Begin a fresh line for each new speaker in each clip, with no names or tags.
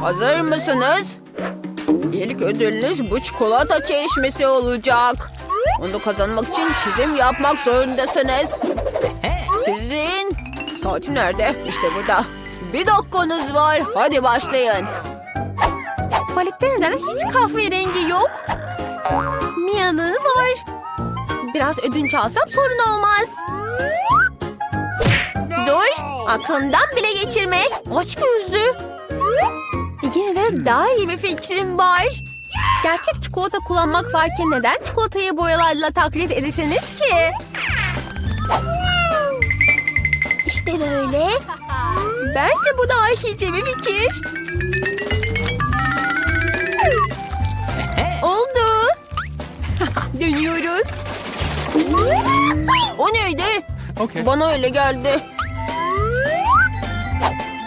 Hazır mısınız? İlk ödülünüz bu çikolata çeşmesi olacak. Onu kazanmak için çizim yapmak zorundasınız. Sizin saatim nerede? İşte burada. Bir dakikanız var. Hadi başlayın.
Tuvalette neden hiç kahverengi yok? Mia'nın var. Biraz ödünç alsam sorun olmaz. Dur, aklından bile geçirme. Aç gözlü. Yine de daha iyi bir fikrim var. Gerçek çikolata kullanmak varken neden çikolatayı boyalarla taklit edesiniz ki? İşte böyle. Bence bu dahice bir fikir. Oldu. Dönüyoruz.
O neydi?
Okay.
Bana öyle geldi.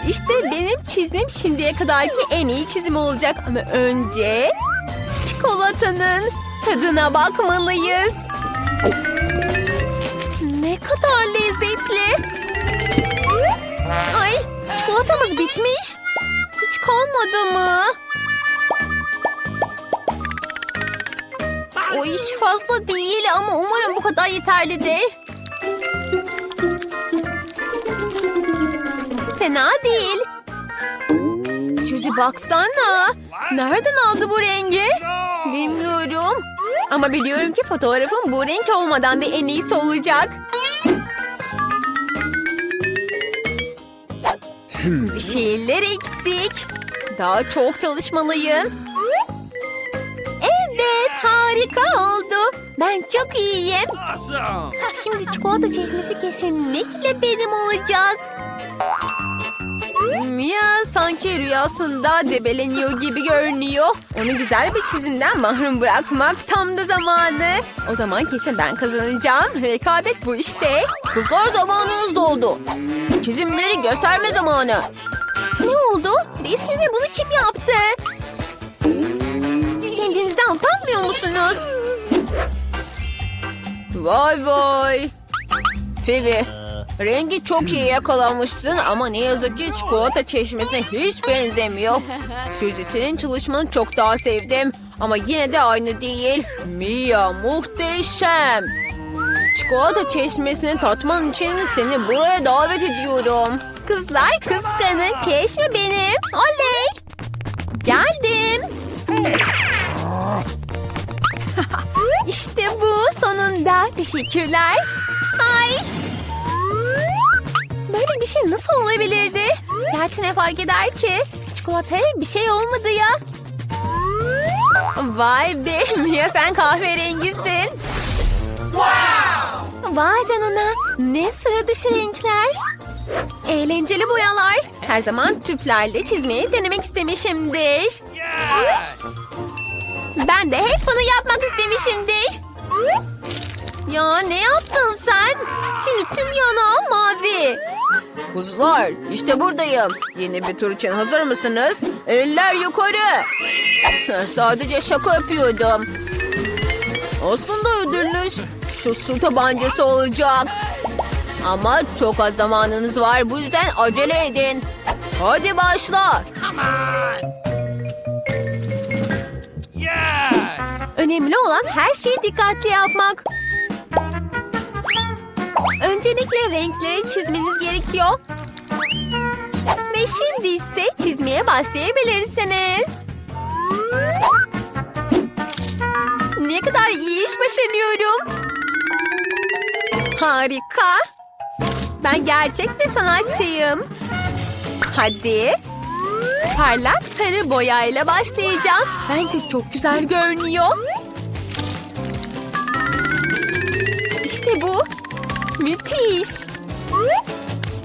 İşte benim çizimim şimdiye kadarki en iyi çizim olacak. Ama önce çikolatanın tadına bakmalıyız. Ne kadar lezzetli. Ay çikolatamız bitmiş. Hiç kalmadı mı? O iş fazla değil ama umarım bu kadar yeterlidir. Fena değil. Suzy baksana. Nereden aldı bu rengi? Bilmiyorum. Ama biliyorum ki fotoğrafım bu renk olmadan da en iyisi olacak. Bir şeyler eksik. Daha çok çalışmalıyım. Evet harika oldu. Ben çok iyiyim. Şimdi çikolata çeşmesi kesinlikle benim olacak. Mia sanki rüyasında debeleniyor gibi görünüyor. Onu güzel bir çizimden mahrum bırakmak tam da zamanı. O zaman kesin ben kazanacağım. Rekabet bu işte.
Kızlar zamanınız doldu. Çizimleri gösterme zamanı.
Ne oldu? Resmimi bunu kim yaptı? Kendinizden utanmıyor musunuz?
Vay vay. Phoebe, rengi çok iyi yakalamışsın ama ne yazık ki çikolata çeşmesine hiç benzemiyor. Suzy senin çalışmanı çok daha sevdim ama yine de aynı değil. Mia muhteşem. Çikolata çeşmesini tatman için seni buraya davet ediyorum.
Kızlar kıskanın keşme benim. Oley. Geldim. işte bu sonunda. Teşekkürler. Ay. Böyle bir şey nasıl olabilirdi? Gerçi ne fark eder ki? Çikolataya bir şey olmadı ya. Vay be Mia sen kahverengisin. Vay canına. Ne sıra dışı renkler. Eğlenceli boyalar. Her zaman tüplerle çizmeyi denemek istemişimdir. Ben de hep bunu yapmak istemişimdir. Ya ne yaptın sen? Şimdi tüm yanağım.
Kızlar işte buradayım. Yeni bir tur için hazır mısınız? Eller yukarı. Sadece şaka yapıyordum. Aslında ödülünüz şu su tabancası olacak. Ama çok az zamanınız var bu yüzden acele edin. Hadi başla.
Önemli olan her şeyi dikkatli yapmak. Öncelikle renkleri çizmeniz gerekiyor. Ve şimdi ise çizmeye başlayabilirsiniz. Ne kadar iyi iş başarıyorum. Harika. Ben gerçek bir sanatçıyım. Hadi. Parlak sarı boyayla başlayacağım. Bence çok güzel görünüyor. İşte bu. Müthiş.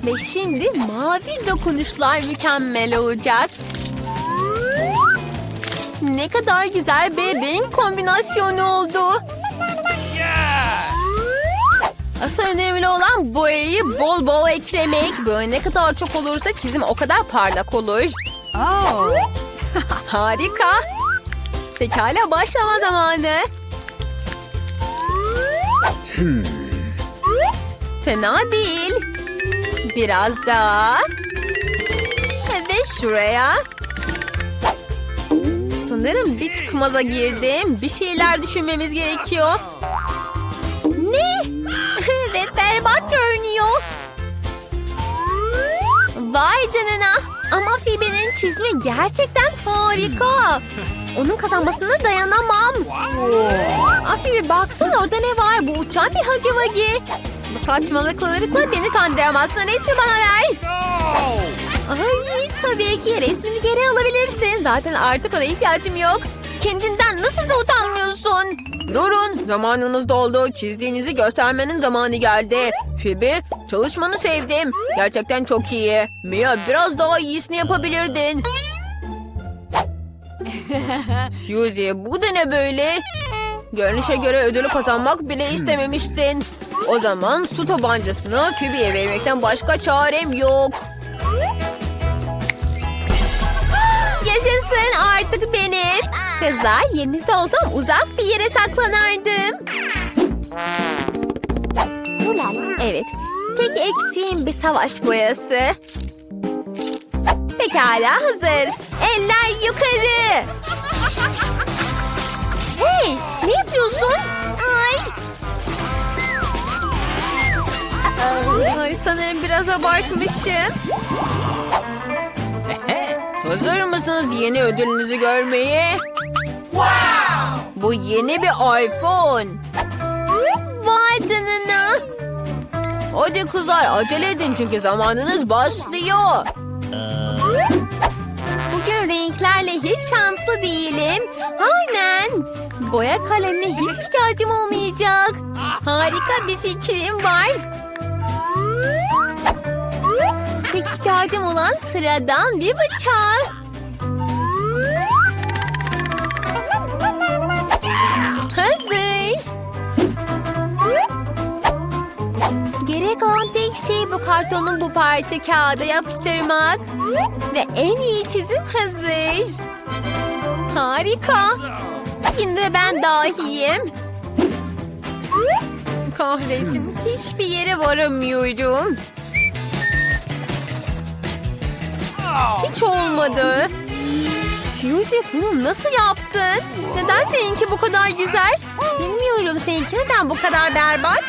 Ve şimdi mavi dokunuşlar mükemmel olacak. Ne kadar güzel bir renk kombinasyonu oldu. Asıl önemli olan boyayı bol bol eklemek. Böyle ne kadar çok olursa çizim o kadar parlak olur. Harika. Pekala başlama zamanı. Fena değil. Biraz daha. Ve şuraya. Sanırım bir çıkmaza girdim. Bir şeyler düşünmemiz gerekiyor. Ne? evet berbat görünüyor. Vay canına. Ama Phoebe'nin çizimi gerçekten harika. Onun kazanmasına dayanamam. Aa, Phoebe baksana orada ne var? Bu uçan bir hagi vagi. Bu saçmalıklarla beni kandıramazsın. Resmi bana ver. Ay tabii ki resmini geri alabilirsin. Zaten artık ona ihtiyacım yok. Kendinden nasıl da utanmıyorsun?
Durun, zamanınız doldu. Çizdiğinizi göstermenin zamanı geldi. Phoebe, çalışmanı sevdim. Gerçekten çok iyi. Mia, biraz daha iyisini yapabilirdin. Suzy, bu da ne böyle? Görünüşe göre ödülü kazanmak bile istememiştin. O zaman su tabancasını Phoebe'ye vermekten başka çarem yok.
Yaşasın artık benim. Kızlar yerinizde olsam uzak bir yere saklanardım. Evet. Tek eksiğim bir savaş boyası. Pekala hazır. Eller yukarı. Hey ne yapıyorsun? Ay sanırım biraz abartmışım.
Hazır mısınız yeni ödülünüzü görmeye? Bu yeni bir iPhone.
Vay canına.
Hadi kızlar acele edin çünkü zamanınız başlıyor.
Bugün renklerle hiç şanslı değilim. Aynen. Boya kalemine hiç ihtiyacım olmayacak. Harika bir fikrim var. Tek ihtiyacım olan sıradan bir bıçak. Hazır. Gerek olan tek şey bu kartonun bu parça kağıda yapıştırmak. Ve en iyi çizim hazır. Harika. Yine de ben dahiyim. Kahretsin. Hiçbir varamıyorum. Hiç olmadı. Suzy bunu nasıl yaptın? Neden seninki bu kadar güzel? Bilmiyorum seninki neden bu kadar berbat?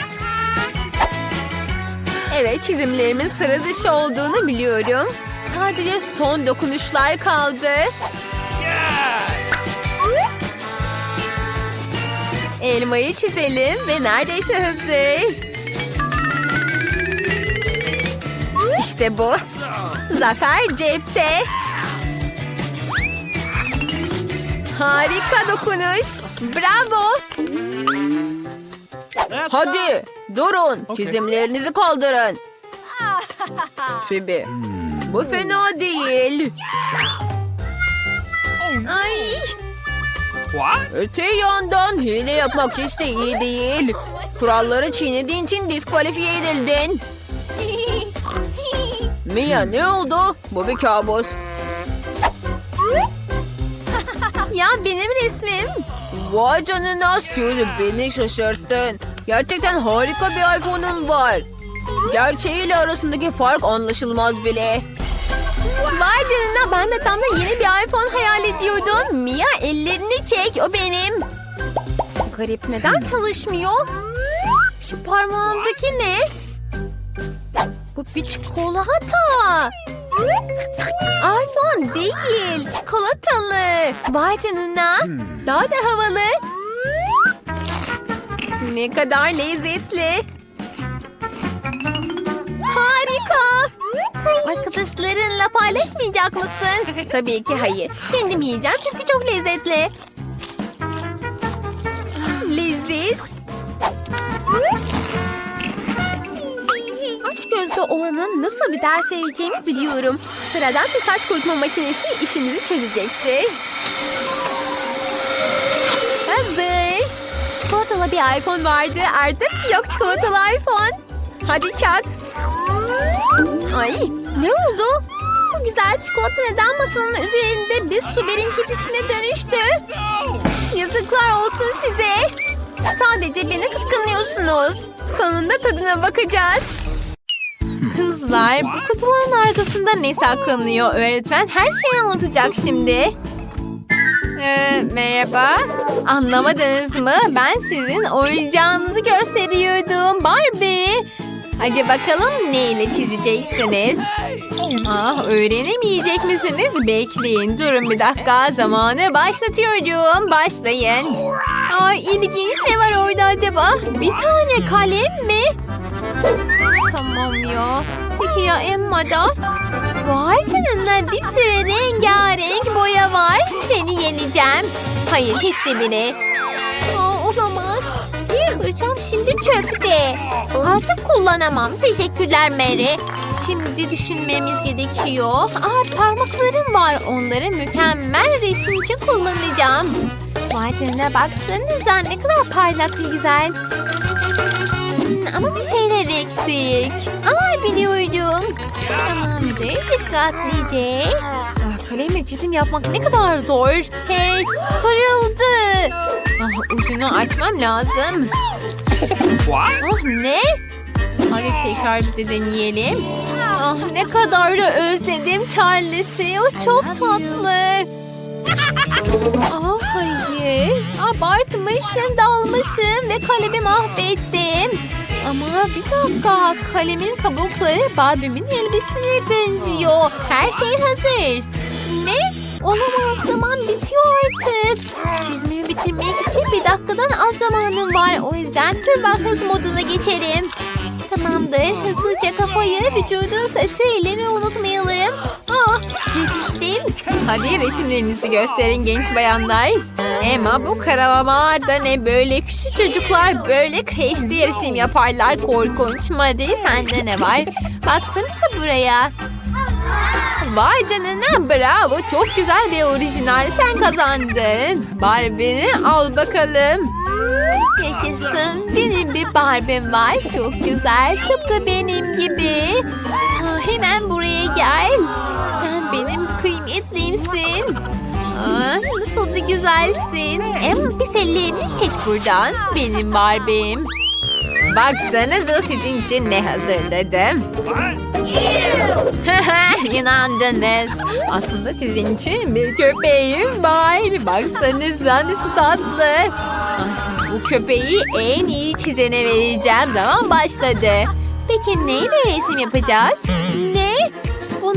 Evet çizimlerimin sıra dışı olduğunu biliyorum. Sadece son dokunuşlar kaldı. Elmayı çizelim ve neredeyse hazır. İşte bu. Zafer cepte. Harika dokunuş. Bravo.
Hadi durun çizimlerinizi kaldırın. Phoebe bu fena değil.
Ay,
What?
Öte yandan hile yapmak hiç de iyi değil. Kuralları çiğnediğin için diskalifiye edildin. Mia ne oldu? Bu bir kabus.
ya benim resmim.
Vay canına Suzy beni şaşırttın. Gerçekten harika bir iPhone'un var. Gerçeğiyle arasındaki fark anlaşılmaz bile.
Vay canına ben de tam da yeni bir iPhone hayal ediyordum. Mia ellerini çek o benim. Garip neden çalışmıyor? Şu parmağımdaki ne? Bu bir çikolata. iPhone değil çikolatalı. Vay canına. Daha da havalı. Ne kadar lezzetli. Harika. Arkadaşlarınla paylaşmayacak mısın? Tabii ki hayır. Kendim yiyeceğim çünkü çok lezzetli. Leziz. Gözlü olanın nasıl bir ders vereceğimi biliyorum. Sıradan bir saç kurutma makinesi işimizi çözecektir. Hazır. Çikolatalı bir iPhone vardı. Artık yok çikolatalı iPhone. Hadi çak. Ay ne oldu? Bu güzel çikolata neden masanın üzerinde bir su birikintisine dönüştü? Yazıklar olsun size. Sadece beni kıskanıyorsunuz. Sonunda tadına bakacağız. Kızlar bu kutuların arkasında ne saklanıyor? Öğretmen her şeyi anlatacak şimdi. Ee, merhaba. Anlamadınız mı? Ben sizin oyuncağınızı gösteriyordum. Barbie. Hadi bakalım neyle çizeceksiniz? Ah, öğrenemeyecek misiniz? Bekleyin. Durun bir dakika. Zamanı başlatıyorum. Başlayın. Aa, ilginç ne var orada acaba? Bir tane kalem mi? Tamam ya. Peki ya Emma'da? Vay canına bir sürü rengarenk boya var. Seni yeneceğim. Hayır hiç de bile. Aa, olamaz. Fırçam şimdi çöpte. Artık kullanamam. Teşekkürler Mary. Şimdi düşünmemiz gerekiyor. Aa, parmaklarım var. Onları mükemmel resim için kullanacağım. Vay canına baksanıza ne kadar parlak ve güzel. Hmm, ama bir şeyler eksik. Aa biliyorum. Tamamdır dikkatlice. Ah, kalemle çizim yapmak ne kadar zor. Hey kırıldı. Ah, ucunu açmam lazım.
What?
Ah ne? Hadi tekrar bir de deneyelim. Ah ne kadar da özledim Charles'i. O çok tatlı. Ah hayır. Abartmışım, dalmışım ve kalemi mahvettim. Ama bir dakika. Kalemin kabukları Barbie'min elbisesine benziyor. Her şey hazır. Ne? Olamaz zaman bitiyor artık. Çizmemi bitirmek için bir dakikadan az zamanım var. O yüzden turbo hız moduna geçelim. Tamamdır. Hızlıca kafayı, vücudu, saçı, ellerini unutmayalım. Ah, yetiştim. Hadi resimlerinizi gösterin genç bayanlar. Emma bu karalamalarda ne böyle küçük çocuklar böyle kreşte resim yaparlar korkunç. Marie sende ne var? Baksanıza buraya. Vay canına bravo çok güzel ve orijinal sen kazandın. Barbie'ni al bakalım. Yaşasın benim bir Barbie'm var çok güzel tıpkı benim gibi. Hemen buraya gel. Sen benim kıymetlimsin. Nasıl da güzelsin. Em pis ellerini çek buradan. Benim Barbie'm. Baksanıza sizin için ne hazırladım. İnandınız. Aslında sizin için bir köpeğim var. Baksanıza nasıl tatlı. Bu köpeği en iyi çizene vereceğim. Zaman başladı. Peki neyle resim yapacağız?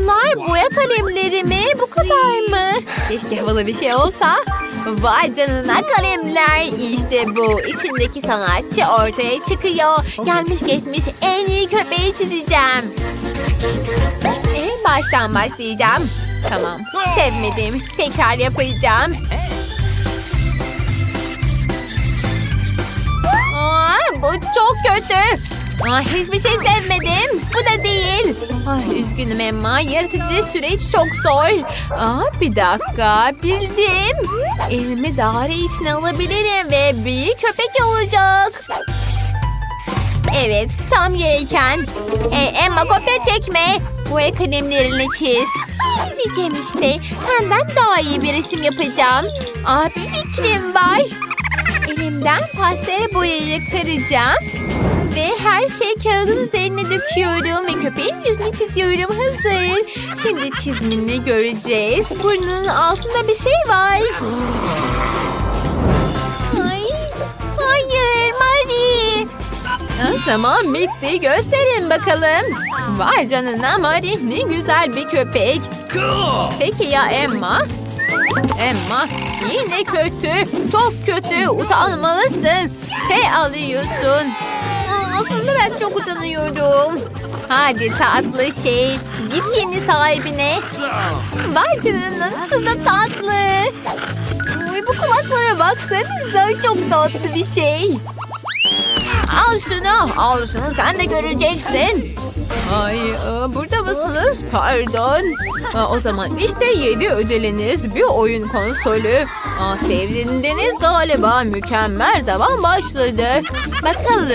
Bunlar boya kalemleri mi? Bu kadar mı? Keşke havalı bir şey olsa. Vay canına kalemler. İşte bu. İçindeki sanatçı ortaya çıkıyor. Gelmiş geçmiş en iyi köpeği çizeceğim. En baştan başlayacağım. Tamam. Sevmedim. Tekrar yapacağım. Aa, bu çok kötü. Aa, hiçbir şey sevmedim. Üzgünüm Emma. Yaratıcı süreç çok zor. Aa, bir dakika. Bildim. Elimi daire içine alabilirim ve bir köpek olacak. Evet, tam gereken. E, Emma kopya çekme. Boya kalemlerini çiz. Çizeceğim işte. Senden daha iyi bir resim yapacağım. Aa, bir fikrim var. Elimden pastel boyayı kıracağım. Ve her şey kağıdın üzerine döküyorum ve köpeğin yüzünü çiziyorum. Hazır. Şimdi çizimini göreceğiz. Burnunun altında bir şey var. Ay, hayır Marie. Tamam bitti. Gösterin bakalım. Vay canına Marie ne güzel bir köpek. Peki ya Emma? Emma yine kötü. Çok kötü. Utanmalısın. F alıyorsun. Aslında ben çok utanıyorum. Hadi tatlı şey. Git yeni sahibine. Vay canına nasıl da tatlı. Ay, bu kulaklara baksanıza çok tatlı bir şey. Al şunu, al şunu sen de göreceksin. Ay, aa, burada mısınız? Pardon. Aa, o zaman işte yedi ödülünüz bir oyun konsolü. Aa, sevdiniz galiba. Mükemmel zaman başladı. Bakalım.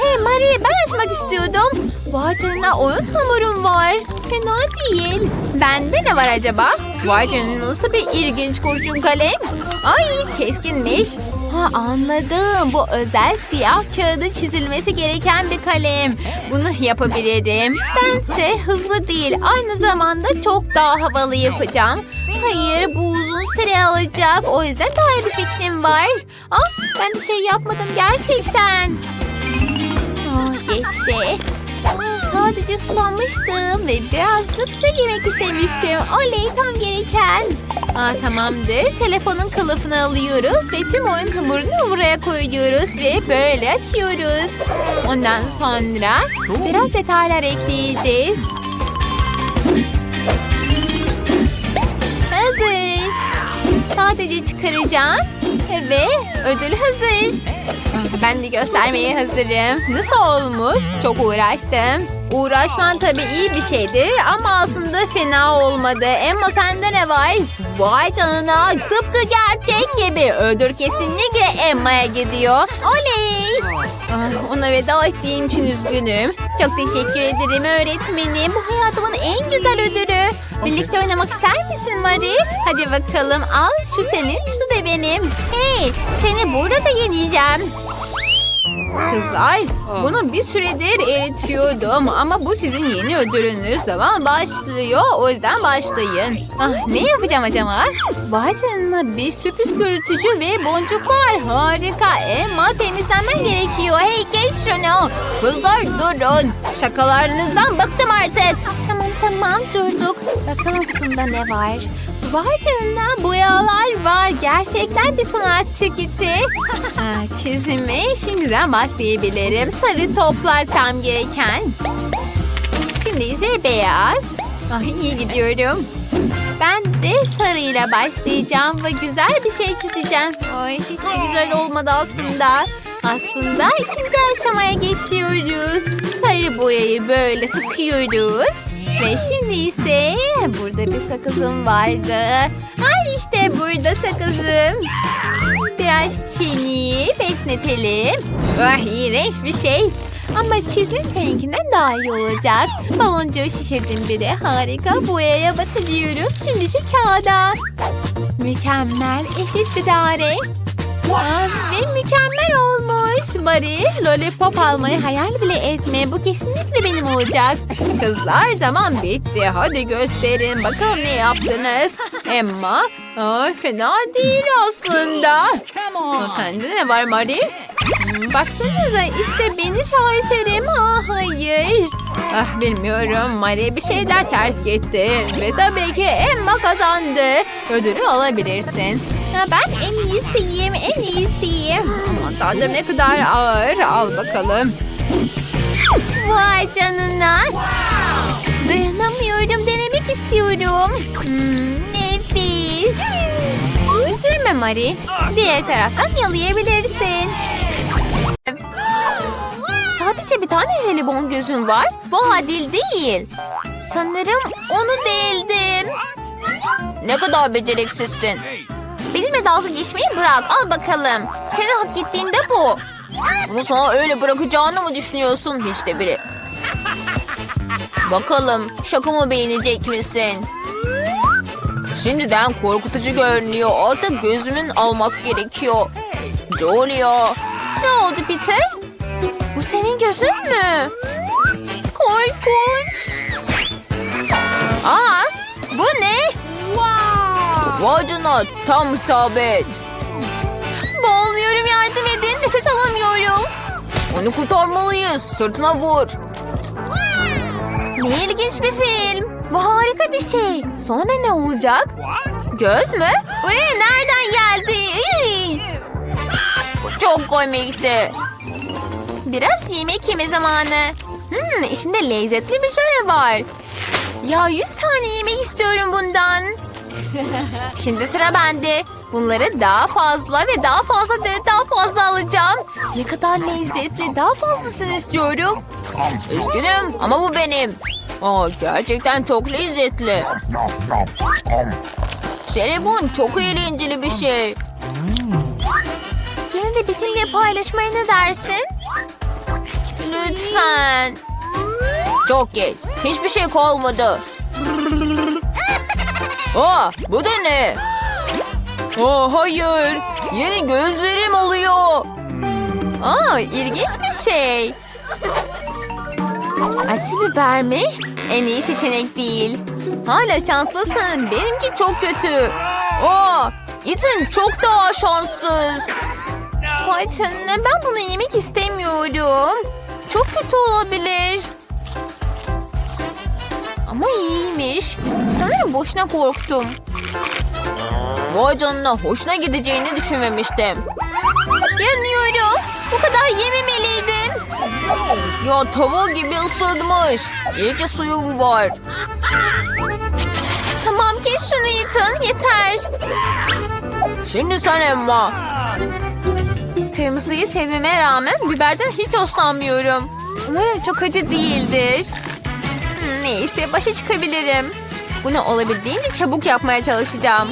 Hey Marie ben açmak istiyordum. Vay oyun hamurum var. Fena değil. Bende ne var acaba? Vay canına nasıl bir ilginç kurşun kalem. Ay keskinmiş. Ha anladım. Bu özel siyah kağıda çizilmesi gereken bir kalem. Bunu yapabilirim. Bense hızlı değil. Aynı zamanda çok daha havalı yapacağım. Hayır bu uzun süre alacak. O yüzden daha iyi bir fikrim var. Aa, ben bir şey yapmadım gerçekten. Aa, geçti. Aa, sadece susamıştım ve birazcık da yemek istemiştim. Oley tam gereken. Aa, tamamdır. Telefonun kılıfını alıyoruz ve tüm oyun hamurunu buraya koyuyoruz ve böyle açıyoruz. Ondan sonra biraz detaylar ekleyeceğiz. Sadece çıkaracağım ve ödül hazır. Ben de göstermeye hazırım. Nasıl olmuş? Çok uğraştım. Uğraşman tabii iyi bir şeydir ama aslında fena olmadı. Emma sende ne var? Vay canına tıpkı gerçek gibi. Ödül kesinlikle Emma'ya gidiyor. Oley! Ah, ona veda ettiğim için üzgünüm. Çok teşekkür ederim öğretmenim. Bu hayatımın en güzel ödülü. Birlikte oynamak ister misin Mari? Hadi bakalım al şu senin şu da benim. Hey seni burada yeneceğim. Kızlar bunu bir süredir eritiyordum ama bu sizin yeni ödülünüz zaman başlıyor o yüzden başlayın. Ah ne yapacağım acaba? Vay canına bir sürpriz görüntücü ve boncuk var harika Emma temizlenmen gerekiyor hey geç şunu. Kızlar durun şakalarınızdan bıktım artık. Tamam tamam durduk bakalım kutumda ne var. Vay canına boyalar var. Gerçekten bir sanatçı gitti. Ha, çizime şimdiden başlayabilirim. Sarı toplar tam gereken. Şimdi ise beyaz. Ah, iyi gidiyorum. Ben de sarıyla başlayacağım ve güzel bir şey çizeceğim. Ay hiç de güzel olmadı aslında. Aslında ikinci aşamaya geçiyoruz. Sarı boyayı böyle sıkıyoruz. Ve şimdi ise burada bir sakızım vardı. Ay işte burada sakızım. Biraz çiğneyip esnetelim. Ah iğrenç bir şey. Ama çizim seninkinden daha iyi olacak. Baloncuğu şişirdim bir de. Harika. Boyaya batırıyorum. Şimdice kağıda. Mükemmel. Eşit bir daire. Ve mükemmel olmuş. Mari, lollipop almayı hayal bile etme. Bu kesinlikle benim olacak. Kızlar zaman bitti. Hadi gösterin. Bakalım ne yaptınız. Emma, aa, fena değil aslında. Sende ne var Mari? Baksanıza işte beni şaheserim. Aa, hayır. Ah bilmiyorum. Maria bir şeyler ters gitti. Ve tabii ki Emma kazandı. Ödülü alabilirsin. Ben en iyisiyim, en iyisiyim. Aman tanrım ne kadar ağır. Al bakalım. Vay canına. Dayanamıyorum, denemek istiyorum. Hmm, nefis. Üzülme Mari. Diğer taraftan yalayabilirsin. Sadece bir tane jelibon gözüm var. Bu adil değil. Sanırım onu değildim. Ne kadar beceriksizsin. Benimle dalga geçmeyi bırak. Al bakalım. Senin hak ettiğin de bu. Bunu sana öyle bırakacağını mı düşünüyorsun hiç de biri? Bakalım şakamı beğenecek misin? Şimdiden korkutucu görünüyor. Artık gözümün almak gerekiyor. Julia. Ne oldu Peter? Bu senin gözün mü? Korkunç. Aa, bu ne? Vay canına tam isabet. Boğuluyorum yardım edin nefes alamıyorum. Onu kurtarmalıyız sırtına vur. Ne ilginç bir film. Bu harika bir şey. Sonra ne olacak? Göz mü? Buraya nereden geldi? Çok komikti. Biraz yemek yeme zamanı. Hmm, içinde lezzetli bir şey var. Ya yüz tane yemek istiyorum bundan. Şimdi sıra bende. Bunları daha fazla ve daha fazla ve daha fazla alacağım. Ne kadar lezzetli. Daha fazlasını istiyorum. Üzgünüm ama bu benim. Aa, gerçekten çok lezzetli. Jelibon çok eğlenceli bir şey. Yine de bizimle paylaşmaya ne dersin? Lütfen. Çok geç. Hiçbir şey kalmadı. Aa, bu da ne? Aa, hayır. Yeni gözlerim oluyor. Aa, ilginç bir şey. Acı biber mi? En iyi seçenek değil. Hala şanslısın. Benimki çok kötü. Aa, Ethan çok daha şanssız. Vay ben bunu yemek istemiyorum. Çok kötü olabilir. Ama iyiymiş. Sanırım boşuna korktum.
Vay canına hoşuna gideceğini düşünmemiştim.
Yanıyorum. Bu kadar yememeliydim.
Ya tava gibi ısırmış. İyi ki suyum var.
Tamam kes şunu Ethan yeter.
Şimdi sen Emma.
Kırmızıyı sevmeme rağmen biberden hiç hoşlanmıyorum. Umarım çok acı değildir. Hmm, Neyse başa çıkabilirim. Bunu olabildiğince çabuk yapmaya çalışacağım.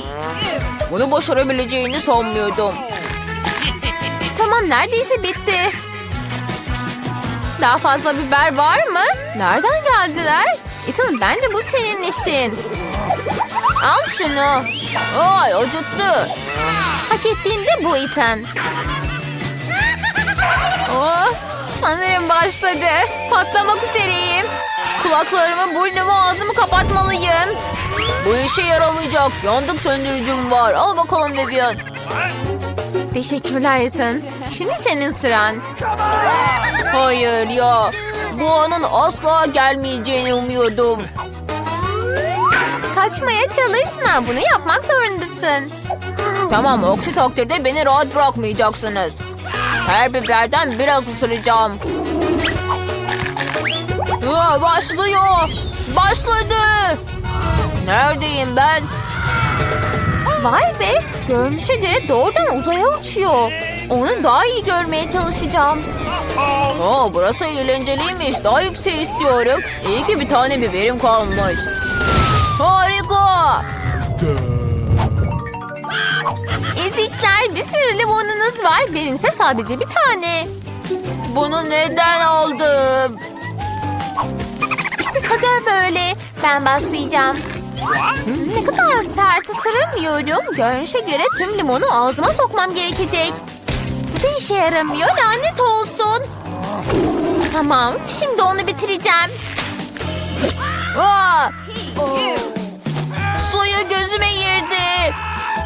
Bunu başarabileceğini sanmıyordum.
Tamam neredeyse bitti. Daha fazla biber var mı? Nereden geldiler? Ethan bence bu senin işin. Al şunu.
Ay acıttı.
Hak ettiğinde bu Ethan. Oh, sanırım başladı. Patlamak üzereyim. Kulaklarımı, burnumu, ağzımı kapatmalıyım.
Bu işe yaramayacak. Yandık söndürücüm var. Al bakalım Vivian.
Teşekkürler Ethan. Şimdi senin sıran.
Hayır ya. Bu anın asla gelmeyeceğini umuyordum.
Kaçmaya çalışma. Bunu yapmak zorundasın.
Tamam aksi takdirde beni rahat bırakmayacaksınız. Her biberden biraz ısıracağım. Aa, başlıyor. Başladı. Neredeyim ben?
Vay be. Görünüşe göre doğrudan uzaya uçuyor. Onu daha iyi görmeye çalışacağım.
Aa, burası eğlenceliymiş. Daha yüksek istiyorum. İyi ki bir tane biberim kalmış. Harika.
Ezikler bir sürü limonunuz var. Benimse sadece bir tane.
Bunu neden aldım?
İşte kader böyle. Ben başlayacağım. Ne kadar sert ısıramıyorum. Görünüşe göre tüm limonu ağzıma sokmam gerekecek. Bu da işe yaramıyor. Lanet olsun. Tamam. Şimdi onu bitireceğim.
Aa! Suyu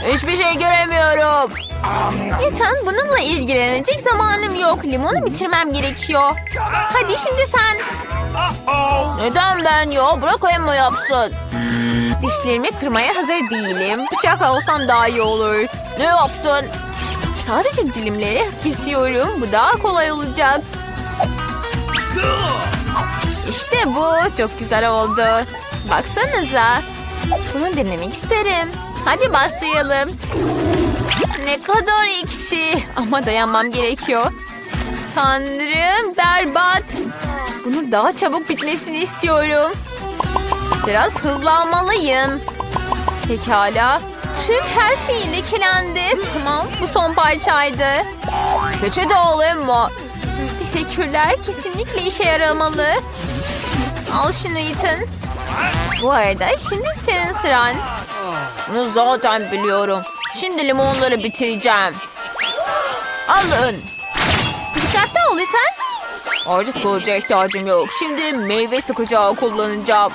Hiçbir şey göremiyorum.
Ethan bununla ilgilenecek zamanım yok. Limonu bitirmem gerekiyor. Hadi şimdi sen.
Neden ben ya? Bırak Emma yapsın.
Dişlerimi kırmaya hazır değilim. Bıçak alsam daha iyi olur.
Ne yaptın?
Sadece dilimleri kesiyorum. Bu daha kolay olacak. İşte bu. Çok güzel oldu. Baksanıza. Bunu denemek isterim. Hadi başlayalım. Ne kadar ekşi. Ama dayanmam gerekiyor. Tanrım berbat. Bunu daha çabuk bitmesini istiyorum. Biraz hızlanmalıyım. Pekala. Tüm her şey lekelendi. Tamam bu son parçaydı.
Peçete al Emma.
Teşekkürler. Kesinlikle işe yaramalı. Al şunu Ethan. Bu arada şimdi senin sıran.
Bunu zaten biliyorum. Şimdi limonları bitireceğim. Alın.
Dikkatli ol Ethan.
Artık kılıca ihtiyacım yok. Şimdi meyve sıkacağı kullanacağım.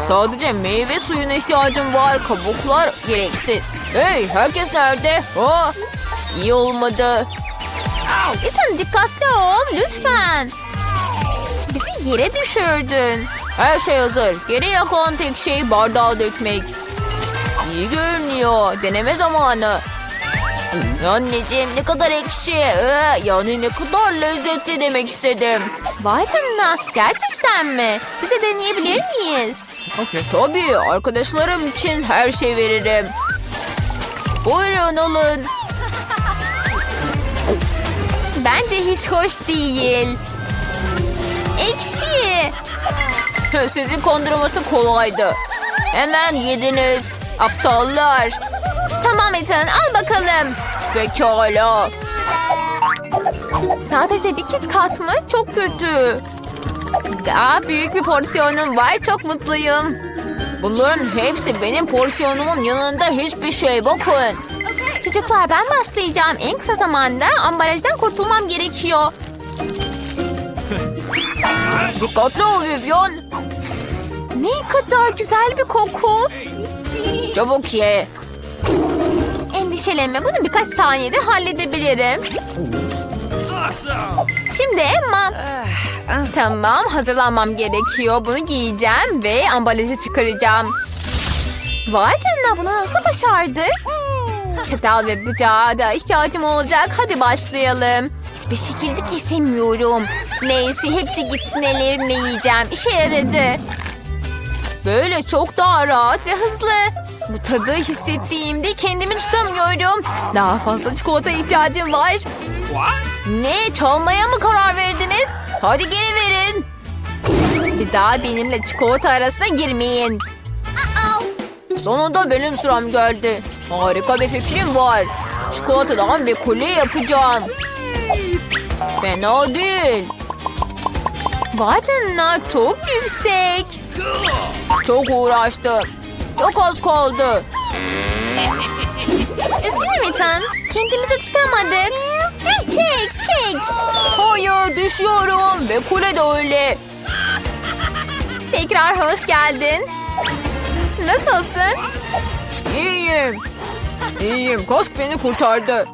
Sadece meyve suyuna ihtiyacım var. Kabuklar gereksiz. Hey herkes nerede? Ha? İyi olmadı.
Ethan dikkatli ol lütfen. Bizi yere düşürdün.
Her şey hazır. Geriye kalan tek şey bardağa dökmek. İyi görünüyor. Deneme zamanı. Anneciğim ne kadar ekşi. Ee, yani ne kadar lezzetli demek istedim.
Vay canına gerçekten mi? Bize deneyebilir miyiz?
Tabii arkadaşlarım için her şey veririm. Buyurun alın.
Bence hiç hoş değil. Ekşi.
Sizi kandırması kolaydı. Hemen yediniz. Aptallar.
Tamam Ethan al bakalım.
Pekala.
Sadece bir kit kat mı? Çok kötü. Daha büyük bir porsiyonum var. Çok mutluyum.
Bunların hepsi benim porsiyonumun yanında hiçbir şey. Bakın.
Çocuklar ben başlayacağım. En kısa zamanda ambalajdan kurtulmam gerekiyor.
Dikkatli ol Vivian.
Ne kadar güzel bir koku.
Çabuk ye.
Endişelenme bunu birkaç saniyede halledebilirim. Şimdi Emma. Tamam hazırlanmam gerekiyor. Bunu giyeceğim ve ambalajı çıkaracağım. Vay canına bunu nasıl başardık? Çatal ve bıçağa da ihtiyacım olacak. Hadi başlayalım. Hiçbir şekilde kesemiyorum. Neyse hepsi gitsin ellerimle yiyeceğim. İşe yaradı. Böyle çok daha rahat ve hızlı. Bu tadı hissettiğimde kendimi tutamıyorum. Daha fazla çikolata ihtiyacım var.
What?
Ne çalmaya mı karar verdiniz? Hadi geri verin.
Bir daha benimle çikolata arasına girmeyin.
Sonunda benim sıram geldi. Harika bir fikrim var. Çikolatadan bir kule yapacağım. Fena değil.
Vay canına çok yüksek.
Çok uğraştım. Çok az kaldı.
Üzgünüm Ethan. Kendimizi tutamadık. Çek çek.
Hayır düşüyorum ve kule de öyle.
Tekrar hoş geldin. Nasılsın?
İyiyim. İyiyim. Kask beni kurtardı.